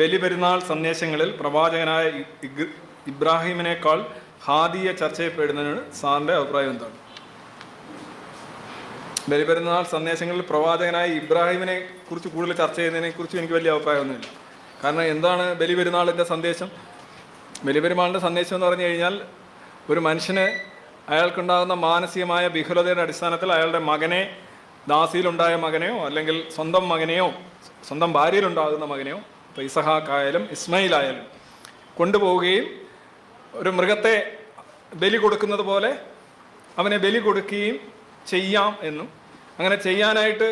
ബലിപെരുന്നാൾ സന്ദേശങ്ങളിൽ പ്രവാചകനായ ഇബ്രാഹിമിനേക്കാൾ ഹാദിയ ചർച്ച ചെയ്യപ്പെടുന്നതിന് സാറിന്റെ അഭിപ്രായം എന്താണ്? ബലിപെരുന്നാൾ സന്ദേശങ്ങളിൽ പ്രവാചകനായ ഇബ്രാഹിമിനെ കുറിച്ച് കൂടുതൽ ചർച്ച ചെയ്യുന്നതിനെ കുറിച്ച് എനിക്ക് വലിയ അഭിപ്രായമൊന്നുമില്ല. കാരണം എന്താണ് ബലിപെരുന്നാളിന്റെ സന്ദേശം? ബലിപെരുമാളിന്റെ സന്ദേശം എന്ന് പറഞ്ഞു കഴിഞ്ഞാൽ ഒരു മനുഷ്യന് അയാൾക്കുണ്ടാകുന്ന മാനസികമായ വിഹുലതയുടെ അടിസ്ഥാനത്തിൽ അയാളുടെ മകനെ ദാസിയിലുണ്ടായ മകനെയോ അല്ലെങ്കിൽ സ്വന്തം മകനെയോ സ്വന്തം ഭാര്യയിലുണ്ടാകുന്ന മകനെയോ ഇപ്പോൾ ഇസഹാക്കായാലും ഇസ്മയിലായാലും കൊണ്ടുപോവുകയും ഒരു മൃഗത്തെ ബലി കൊടുക്കുന്നത് പോലെ അവനെ ബലി കൊടുക്കുകയും ചെയ്യാം എന്നും. അങ്ങനെ ചെയ്യാനായിട്ട്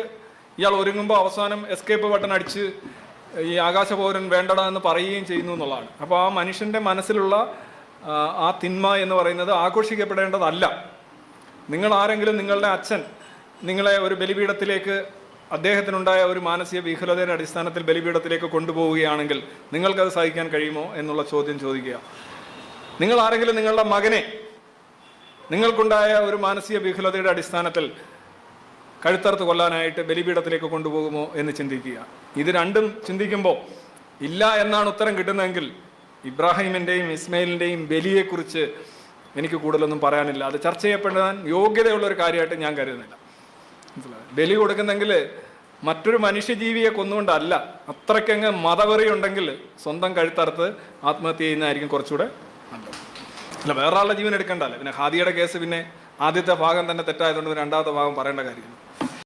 ഇയാൾ ഒരുങ്ങുമ്പോൾ അവസാനം എസ്കേപ്പ് ബട്ടൺ അടിച്ച് ഈ ആകാശപൗരൻ വേണ്ടടാ എന്ന് പറയുകയും ചെയ്യുന്നു എന്നുള്ളതാണ്. അപ്പോൾ ആ മനുഷ്യന്റെ മനസ്സിലുള്ള ആ, തിന്മ എന്ന് പറയുന്നത് ആഘോഷിക്കപ്പെടേണ്ടതല്ല. നിങ്ങൾ ആരെങ്കിലും നിങ്ങളുടെ അച്ഛൻ നിങ്ങളെ ഒരു ബലിപീഠത്തിലേക്ക് അദ്ദേഹത്തിനുണ്ടായ ഒരു മാനസിക വിഹുലതയുടെ അടിസ്ഥാനത്തിൽ ബലിപീഠത്തിലേക്ക് കൊണ്ടുപോവുകയാണെങ്കിൽ നിങ്ങൾക്കത് സഹിക്കാൻ കഴിയുമോ എന്നുള്ള ചോദ്യം ചോദിക്കുക. നിങ്ങൾ ആരെങ്കിലും നിങ്ങളുടെ മകനെ നിങ്ങൾക്കുണ്ടായ ഒരു മാനസിക വിഹുലതയുടെ അടിസ്ഥാനത്തിൽ കഴുത്തറുത്ത് കൊല്ലാനായിട്ട് ബലിപീഠത്തിലേക്ക് കൊണ്ടുപോകുമോ എന്ന് ചിന്തിക്കുക. ഇത് രണ്ടും ചിന്തിക്കുമ്പോൾ ഇല്ല എന്നാണ് ഉത്തരം കിട്ടുന്നതെങ്കിൽ ഇബ്രാഹിമിന്റെയും ഇസ്മയിലിന്റെയും ബലിയെക്കുറിച്ച് എനിക്ക് കൂടുതലൊന്നും പറയാനില്ല. അത് ചർച്ച ചെയ്യപ്പെടാൻ യോഗ്യതയുള്ള ഒരു കാര്യമായിട്ട് ഞാൻ കരുതുന്നില്ല. ബലി കൊടുക്കുന്നെങ്കിൽ മറ്റൊരു മനുഷ്യജീവിയെ കൊന്നുകൊണ്ടല്ല അത്രയ്ക്കങ്ങ് മതവെറി ഉണ്ടെങ്കിൽ സ്വന്തം കഴുത്തറുത്ത് ആത്മഹത്യ ചെയ്യുന്നതായിരിക്കും കുറച്ചുകൂടെ നല്ലത്. അല്ല വേറൊരാളുടെ ജീവൻ എടുക്കണ്ടല്ലേ? പിന്നെ ഹാദിയുടെ കേസ് പിന്നെ ആദ്യത്തെ ഭാഗം തന്നെ തെറ്റായതുകൊണ്ട് രണ്ടാമത്തെ ഭാഗം പറയേണ്ട കാര്യമില്ല.